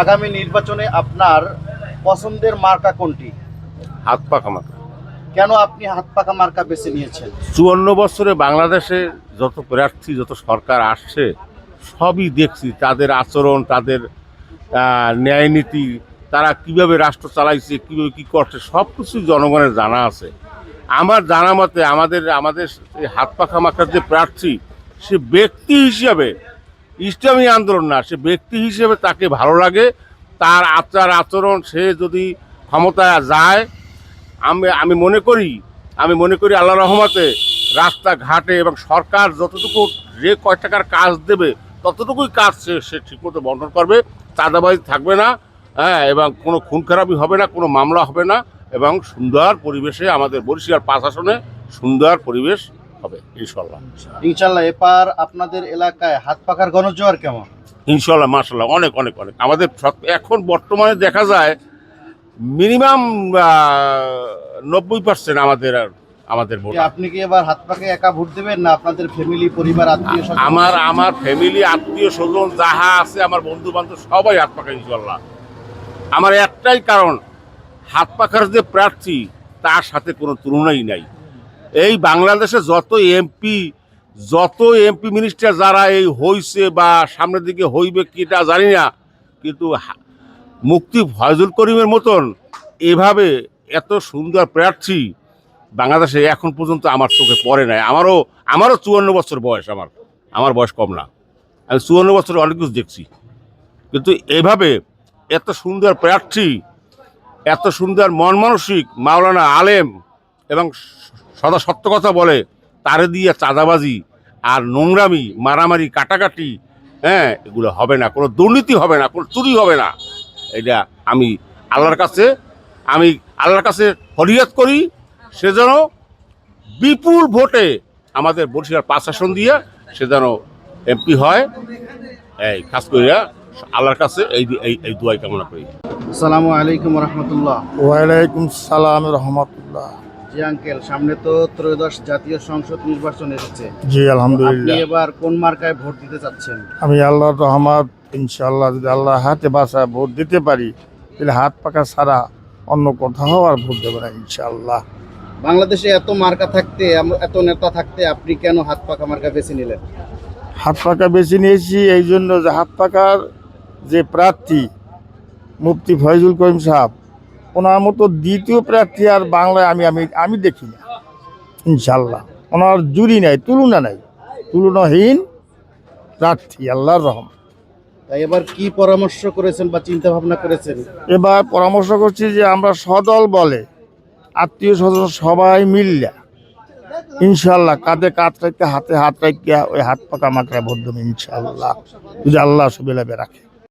আগামী নির্বাচনে আপনার পছন্দের মার্কা কোনটি? হাত পাখা মাখা কেন আপনি হাত পাকা মার্কা বেছে নিয়েছেন? চুয়ান্ন বছরে বাংলাদেশে যত প্রার্থী যত সরকার আসছে সবই দেখছি তাদের আচরণ তাদের ন্যায় নীতি তারা কীভাবে রাষ্ট্র চালাইছে কীভাবে কী করছে সব কিছু জনগণের জানা আছে। আমার জানা মতে আমাদের আমাদের হাত পাখা মাখার যে প্রার্থী সে ব্যক্তি হিসাবে ইসলামী আন্দোলন না, সে ব্যক্তি হিসেবে তাকে ভালো লাগে, তার আচার আচরণ, সে যদি ক্ষমতায় যায়, আমি আমি মনে করি, আমি মনে করি আল্লাহ রহমতে রাস্তাঘাটে এবং সরকার যতটুকু যে কয় টাকার কাজ দেবে, ততটুকুই কাজ সে সে ঠিকমতো বন্টন করবে, চাঁদাবাজি থাকবে না হ্যাঁ এবং কোনো খুন খারাপি হবে না, কোনো মামলা হবে না, এবং সুন্দর পরিবেশে আমাদের বরিশাল পাঁচ আসনে সুন্দর পরিবেশ হবে ইনশাল্লাহ ইনশাল্লাহ এবার আপনাদের এলাকায় হাত পাকার গণজোয়ার কেমন? ইনশাল্লাহ মার্শাল্লাহ অনেক অনেক অনেক। আমাদের এখন বর্তমানে দেখা যায় মিনিমাম নব্বই পার্সেন্ট আমাদের আমাদের ভোট আপনি কি এবার হাত পাকে একা ভোট দেবেন না আপনাদের ফ্যামিলি পরিবার আত্মীয় আমার আমার ফ্যামিলি আত্মীয় স্বজন যাহা আছে আমার বন্ধু বান্ধব সবাই হাত পাখা ইনশাল্লাহ আমার একটাই কারণ হাত পাখার যে প্রার্থী তার সাথে কোনো তুলনাই নাই। এই বাংলাদেশে যত এমপি যত এমপি মিনিস্টার যারা এই হইছে বা সামনের দিকে হইবে কিটা জানি না, কিন্তু মুক্তি ফয়জুল করিমের মতন এভাবে এত সুন্দর প্রার্থী বাংলাদেশে এখন পর্যন্ত আমার চোখে পড়ে নাই। আমারও আমারও চুয়ান্ন বছর বয়স আমার আমার বয়স কম না। আমি চুয়ান্ন বছর অনেক কিছু দেখছি। কিন্তু এভাবে এত সুন্দর প্রার্থী, এত সুন্দর মন মানসিক মাওলানা আলেম এবং সদা সত্য কথা বলে। তারে দিয়ে চাঁদাবাজি আর নোংরামি মারামারি কাটাকাটি হ্যাঁ এগুলো হবে না। কোনো দুর্নীতি হবে না কোনো চুরি হবে না। এটা আমি আল্লাহর কাছে আমি আল্লাহর কাছে ফরিয়াদ করি। সে যেন বিপুল ভোটে আমাদের বরিশাল পাঁচ আসন দিয়ে সে যেন এমপি হয়। এই খাস করিয়া আল্লাহর কাছে এই এই এই দুয়াই কামনা করি। আসসালামু আলাইকুম রহমতুল্লাহ। ওয়ালাইকুম সালাম রহমতুল্লাহ। জি আঙ্কেল সামনে তো ত্রয়োদশ জাতীয় সংসদ নির্বাচন এসেছে। জি আপনি আলহামদুলিল্লাহ এবার কোন মার্কায় ভোট দিতে চাচ্ছেন? আমি আল্লাহর রহমত ইনশাআল্লাহ যদি আল্লাহ হাতে বাসায় ভোট দিতে পারি তাহলে হাত পাকা ছাড়া অন্য কোথাও আর ভোট দেবে না ইনশাআল্লাহ। বাংলাদেশে এত মার্কা থাকতে এত নেতা থাকতে আপনি কেন হাত পাকা মার্কা বেছে নিলেন? হাত পাকা বেছে নিয়েছি এই জন্য যে হাত পাকার যে প্রার্থী মুফতি ফয়জুল করিম সাহেব ওনার মতো দ্বিতীয় প্রার্থী আর বাংলায় আমি আমি আমি দেখি না। ইনশাল্লাহ। ওনার জুরি নাই তুলনা নাই। তুলনাহীন প্রার্থী আল্লাহর রহম। তাই এবার কি পরামর্শ করেছেন বা চিন্তা ভাবনা করেছেন? এবার পরামর্শ করছি যে আমরা সদল বলে আত্মীয় স্বজন সবাই মিললা ইনশাল্লাহ কাঁধে কাঁধ রাখতে হাতে হাত রাখিয়া ওই হাত পাকা মাকড়া দেবো ইনশাল্লাহ। যদি আল্লাহ সুবিলাবে রাখে।